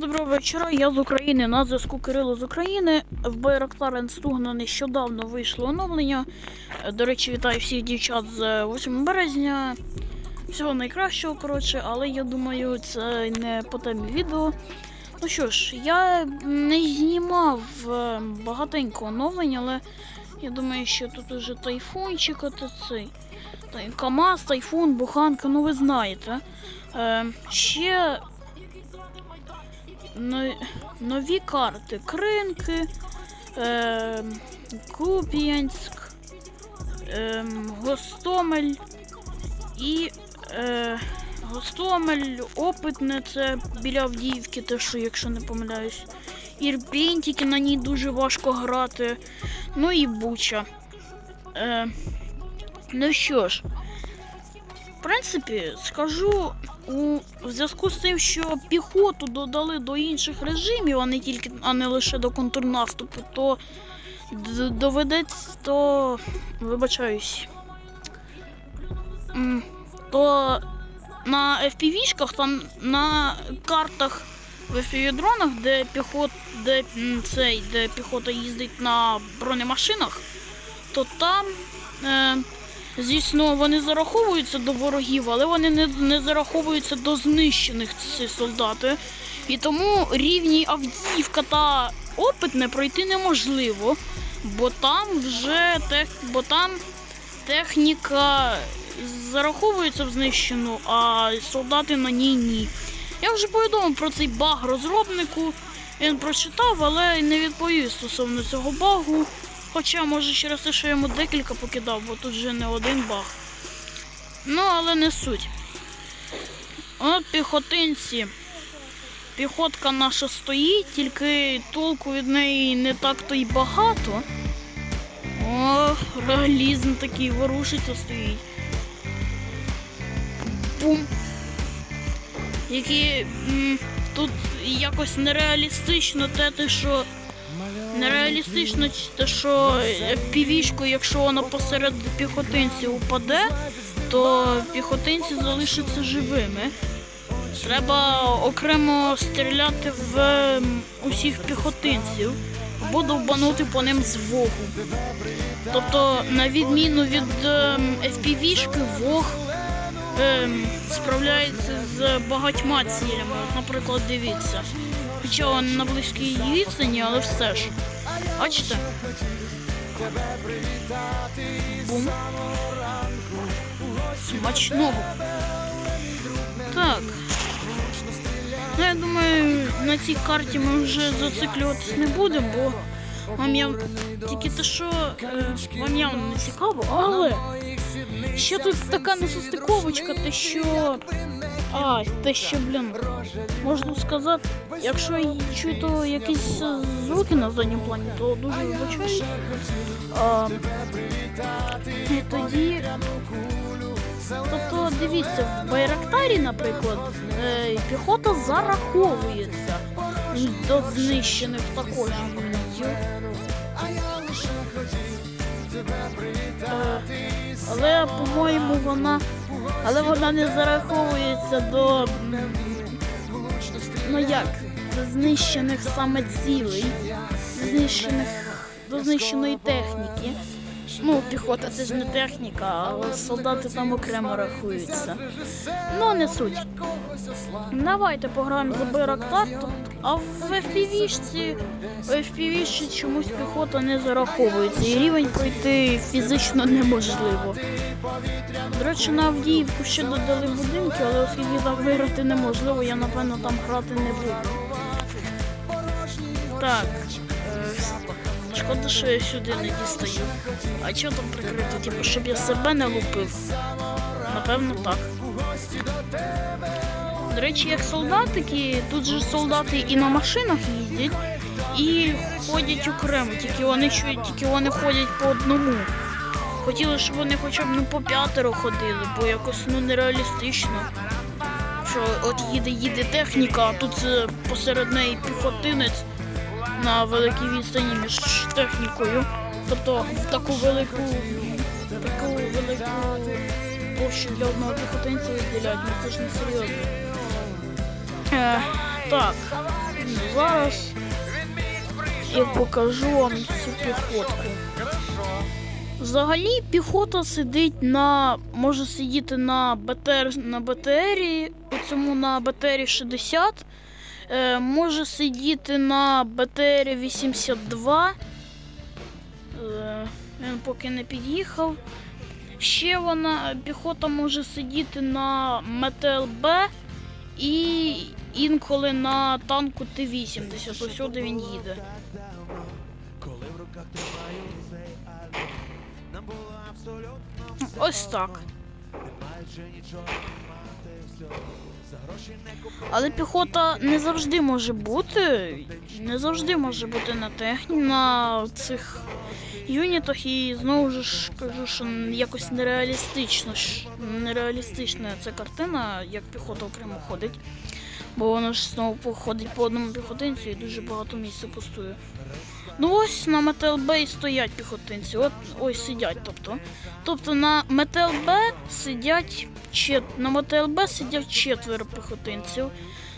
Доброго вечора, я з України. На зв'язку Кирило з України. В Байрактар Енстугна нещодавно вийшло оновлення. Е, До речі, вітаю всіх дівчат з 8 березня. Всього найкращого, коротше, але я думаю, це не по темі відео. Ну що ж, я не знімав е, багатенько оновлень, але я думаю, що тут уже тайфунчик, от цей. КАМАЗ, тайфун, буханка, ну ви знаєте. Е, ще но- нові карти. Кринки, е, Куп'янськ, е, Гостомель і е, Гостомель, Опитне, це біля Авдіївки, те, що, якщо не помиляюсь. Ірпінь, тільки на ній дуже важко грати. Ну і Буча. Е, ну що ж, в принципі, скажу у зв'язку з тим, що піхоту додали до інших режимів, а не тільки, а не лише до контрнаступу, то доведеться, то вибачаюсь. То на FPV-шках, там на картах в FPV-дронах, де піхот, де цей, де піхота їздить на бронемашинах, то там. Е, Звісно, вони зараховуються до ворогів, але вони не, не зараховуються до знищених ці солдати. І тому рівні Авдіївка та опитне пройти неможливо, бо там вже тех, бо там техніка зараховується в знищену, а солдати на ній ні. Я вже повідомив про цей баг розробнику. Він прочитав, але не відповів стосовно цього багу. Хоча, може, через те, що я йому декілька покидав, бо тут вже не один баг. Ну, але не суть. От піхотинці. Піхотка наша стоїть, тільки толку від неї не так-то й багато. О, реалізм такий ворушиться стоїть. Бум. Які м, тут якось нереалістично те, те, що Нереалістично те, що півішку, якщо вона посеред піхотинців упаде, то піхотинці залишаться живими. Треба окремо стріляти в усіх піхотинців або довбанути по ним з вогу. Тобто, на відміну від ем, FPV-шки, вог ем, справляється з багатьма цілями. Наприклад, дивіться. Хоча на близькій відстані, але все ж. Бачите? Бум. Смачного. Так. Ну, я думаю, на цій карті ми вже зациклюватись не будемо, бо вам я тільки те, що е, вам явно не цікаво, але ще тут така несостиковочка, те, що. А, те, що, блін, можна сказати, якщо я чую якісь звуки на задньому плані, то дуже вибачаю. І тоді. Тобто, дивіться, в Байрактарі, наприклад, е, піхота зараховується до знищених також юнітів. Е, але, по-моєму, вона. Але вона не зараховується до. Ну як? До знищених саме цілей. Знищених. До знищеної техніки. Ну, піхота це ж не техніка, але солдати там окремо рахуються. Ну, не суть. Давайте пограємо за Байрактар, а в FPV-шці, в FPV-шці чомусь піхота не зараховується, і рівень пройти фізично неможливо. До речі, на Авдіївку ще додали будинки, але оскільки там виграти неможливо, я напевно там грати не буду. Так. Шкода, що я сюди не дістаю. А чого там прикрито? Типу, щоб я себе не лупив? Напевно, так. До речі, як солдатики, тут же солдати і на машинах їздять, і ходять окремо, тільки вони чують, тільки вони ходять по одному. Хотіли, щоб вони хоча б ну, по п'ятеро ходили, бо якось ну нереалістично. Що от їде, їде техніка, а тут е, посеред неї піхотинець на великій відстані між технікою. Тобто в таку велику, таку велику площу для одного піхотинця виділяють, ну це ж не серйозно. Е, так, зараз я покажу вам цю піхотку. Взагалі піхота сидить на. може сидіти на БТР на БТРі, у цьому на БТРі 60. Е, може сидіти на БТРі 82. Е, він поки не під'їхав. Ще вона піхота може сидіти на МТЛБ і інколи на танку Т-80. Ось сюди він їде. Ось так. Але піхота не завжди може бути. Не завжди може бути на техні на цих юнітах і знову ж кажу, що якось нереалістично. Нереалістична ця картина, як піхота окремо ходить. Бо вона ж знову походить по одному піхотинцю і дуже багато місця пустує. Ну ось на МТЛБ і стоять піхотинці. От ось сидять, тобто. Тобто на МТЛБ сидять чет... на МТЛБ сидять четверо піхотинців.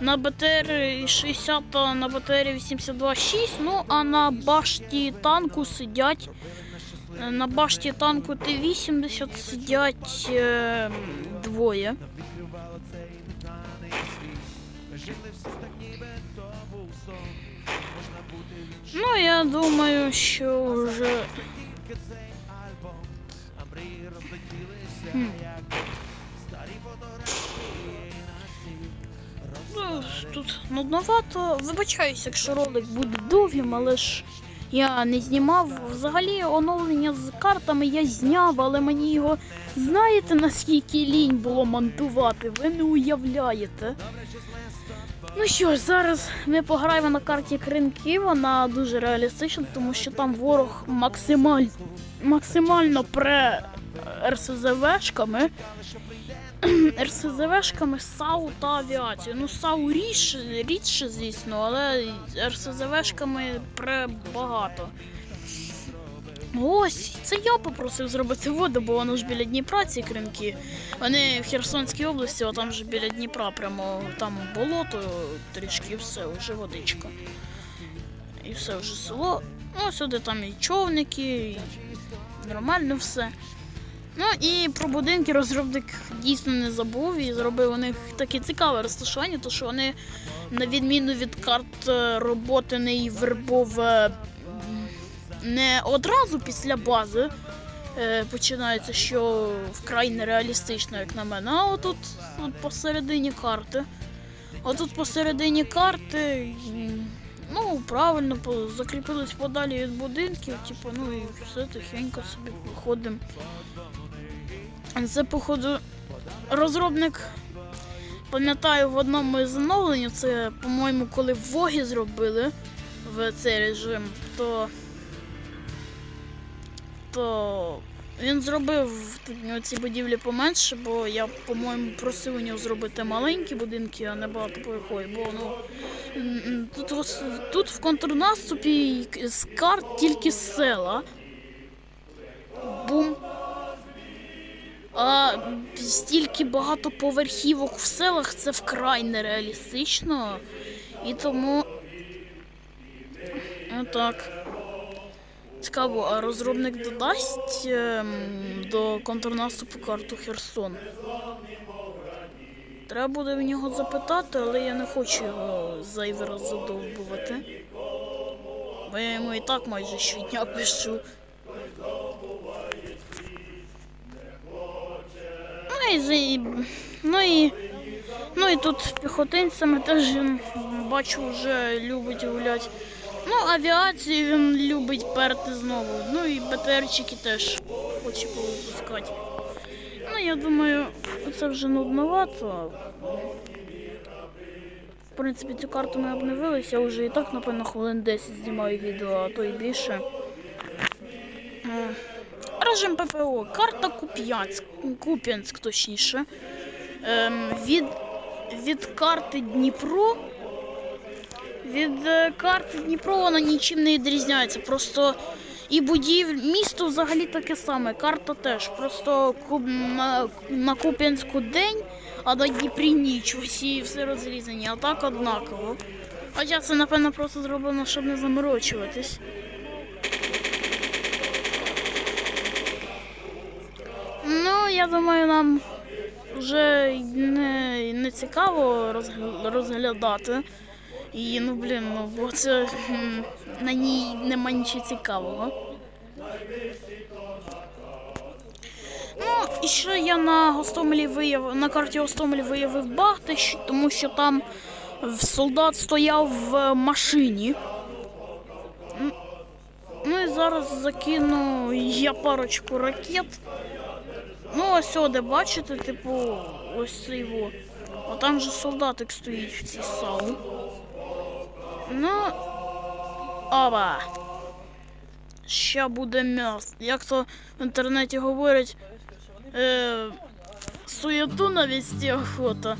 На БТР 60 та на БТР 82 6, ну а на башті танку сидять. е, На башті танку Т-80 сидять е, двоє. Ну, я думаю, що вже. Хм. Ну, тут нудновато. Вибачаюсь, якщо ролик буде довгим, але ж я не знімав. Взагалі оновлення з картами я зняв, але мені його знаєте наскільки лінь було монтувати? Ви не уявляєте. Ну що ж, зараз ми пограємо на карті Кринки. Вона дуже реалістична, тому що там ворог максималь... максимально пре РСЗВшками. РСЗВшками САУ та авіацію. Ну, САУ рідше, рідше, звісно, але РСЗВшками пребагато. Ось, це я попросив зробити воду, бо воно ж біля Дніпра ці кринки. Вони в Херсонській області, а там же біля Дніпра, прямо там болото трішки і все, вже водичка. І все вже село. Ну, сюди там і човники, і нормально все. Ну і про будинки розробник дійсно не забув і зробив у них таке цікаве розташування, то що вони, на відміну від карт е, роботи не вербов е, м, не одразу після бази е, починається, що вкрай нереалістично, як на мене. А отут от посередині карти. Отут посередині карти. Ну, правильно, закріпились подалі від будинків, типу, ну і все тихенько собі виходимо. Це, походу, розробник, пам'ятаю, в одному із оновлень, це, по-моєму, коли в Вогі зробили в цей режим, то, то він зробив ці будівлі поменше, бо я, по-моєму, просив у нього зробити маленькі будинки, а не багатоповерхові, бо ну, тут, тут в контрнаступі з карт тільки села. Бум. А стільки багато поверхівок в селах це вкрай нереалістично. І тому. Так. Цікаво, а розробник додасть ем, до контрнаступу карту Херсон? Треба буде в нього запитати, але я не хочу його зайвий задовбувати. Бо я йому і так майже щодня пишу. Ну і, ну і, ну і тут піхотинцями теж бачу, вже любить гуляти. Ну, авіацію він любить перти знову. Ну і БТРчики теж хоче повипускати. Ну, я думаю, це вже нудновато. В принципі, цю карту ми обновилися, я вже і так, напевно, хвилин 10 знімаю відео, а то і більше. Режим ППО. Карта Куп'янськ, Куп'янськ, точніше. Ем, від, від карти Дніпро. Від е, карти Дніпро вона нічим не відрізняється. Просто і будівль, місто взагалі таке саме. Карта теж. Просто на, Куп'янську день, а на Дніпрі ніч, усі все розрізані, а так однаково. Хоча це, напевно, просто зроблено, щоб не заморочуватись. Ну, я думаю, нам вже не, не цікаво розгля- розглядати. І ну блін, ну бо це на ній нема нічого цікавого. Ну, і ще я на Гостомелі виявив на карті Гостомелі виявив баг, тому що там солдат стояв в машині. Ну і зараз закину я парочку ракет. Ну, ось сюди, бачите, типу, ось цей. А там же солдатик стоїть в цій сау. Ну. Оба. Ща буде м'ясо. Як то в інтернеті говорять, е, суєту навести охота.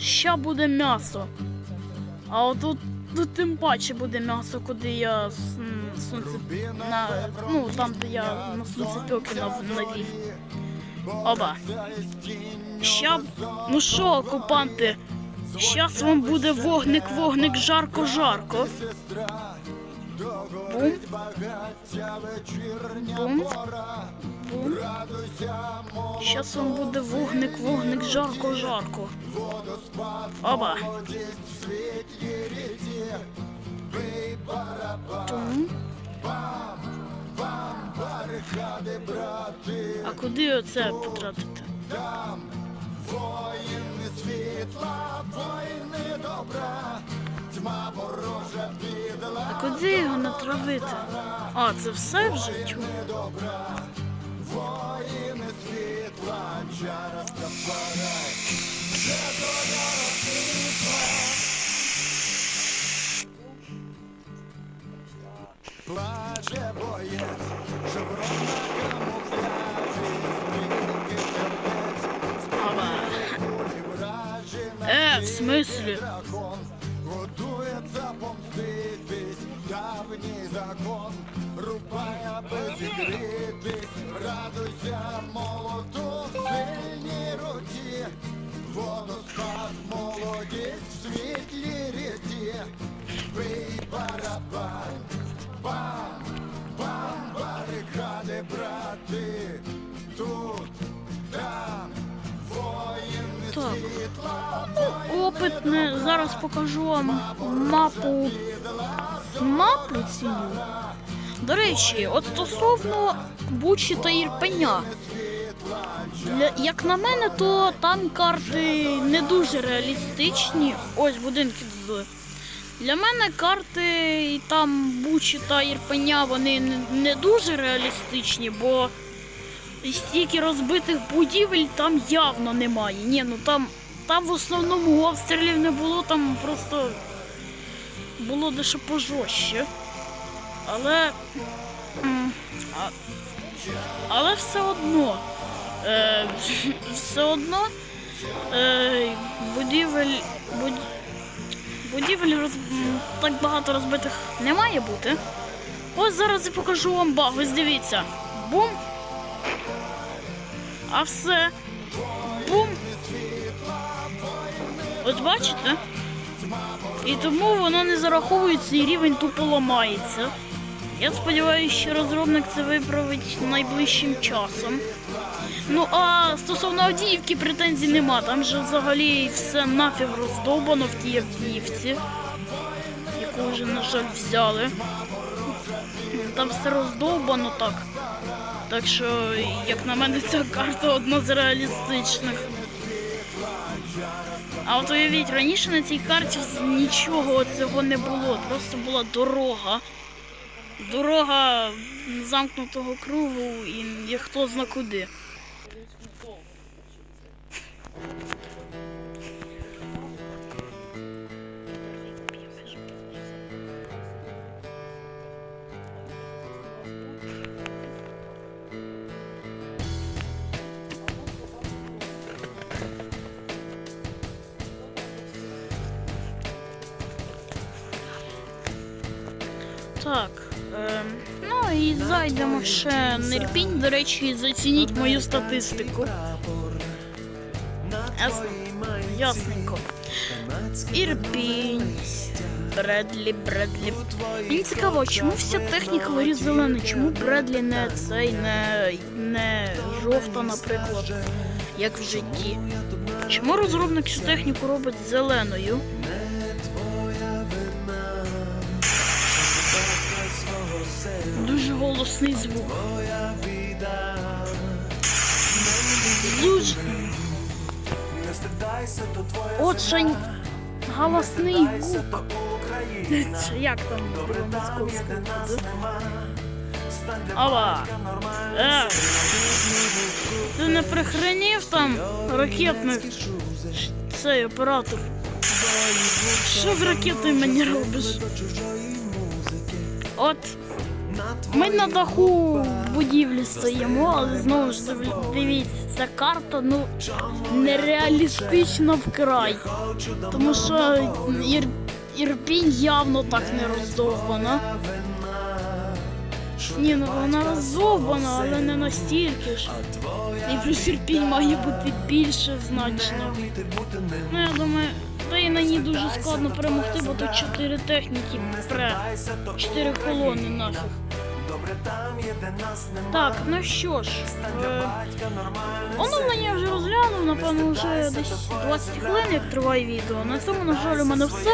Ща буде м'ясо. А отут тут тим паче буде м'ясо, куди я сонце на ну там, де я на сонцепьоки нав- навів. Оба. Ща, ну що, окупанти, щас вам буде вогник, вогник, жарко, жарко. Бум. Бум. Бум. Щас вам буде вогник, вогник, жарко, жарко. Оба. Бум. А куди оце потратити? А куди його натравити? А, це все вже? Тьфу. Плаче боєць, шеврон на камуфляжі, скільки сердець, Ава. кулі вражі на Е, в смислі? Аби радуйся молоду, в сильній руці, водоспад, молодість, в світлій ріці, бий барабан, бам, бам, барикади, брати, тут, там, воїни світла, Опитне, зараз покажу вам мапу. Мапу цю. До речі, от стосовно Бучі та Ірпеня. Як на мене, то там карти не дуже реалістичні. Ось будинки з. Для мене карти там Бучі та Ірпеня вони не дуже реалістичні, бо стільки розбитих будівель там явно немає. Ні, ну там, там в основному обстрілів не було, там просто було дещо пожорстче. Але. Але все одно. Е, все одно е, будівель. Буд, будівель роз, так багато розбитих не має бути. Ось зараз я покажу вам баг. Ось дивіться. Бум. А все. Бум. Ось бачите? І тому воно не зараховується і рівень тупо ламається. Я сподіваюся, що розробник це виправить найближчим часом. Ну а стосовно Авдіївки претензій нема. Там же взагалі все нафіг роздовбано в тій Авдіївці, яку вже, на жаль, взяли. Там все роздовбано так. Так що, як на мене, ця карта одна з реалістичних. А от уявіть, раніше на цій карті нічого цього не було, просто була дорога. Дорога замкнутого кругу і хто зна куди. Ще на Ірпінь. До речі, зацініть мою статистику. Я ясненько. Ірпінь. Бредлі, Бредлі. Мені цікаво, чому вся техніка горі зелена? Чому Бредлі не цей, не, не жовта, наприклад, як в житті? Чому розробник цю техніку робить зеленою? Голосний звук. Дуже. Очень голосний звук. Як там було московською? Ава! Е! Ти не прихренів там ракетник? Цей оператор. Що з ракетою мені робиш? От ми на даху будівлі стоїмо, але знову ж дивіться, ця карта ну нереалістична вкрай. Тому що Ір... Ірпінь явно так не роздовбана. Ні, ну вона роздовбана, але не настільки ж. І плюс Ірпінь має бути більше значно. Ну, я думаю, та і на ній дуже складно перемогти, бо тут чотири техніки пре. Чотири колони нафіг. Так, ну що ж, е, оновлення вже розглянув, напевно, вже десь 20 хвилин, як триває відео. На цьому, на жаль, у мене все.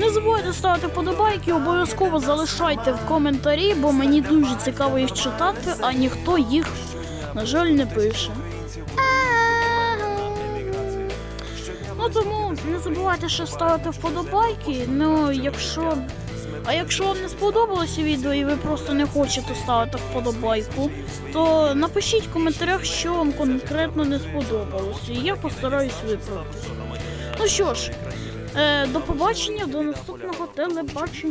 Не забувайте ставити подобайки, обов'язково залишайте в коментарі, бо мені дуже цікаво їх читати, а ніхто їх, на жаль, не пише. Тому не забувайте ще ставити вподобайки. Ну, якщо. А якщо вам не сподобалося відео і ви просто не хочете ставити вподобайку, то напишіть в коментарях, що вам конкретно не сподобалося, і я постараюсь виправити. Ну що ж, е, до побачення, до наступного телебачення.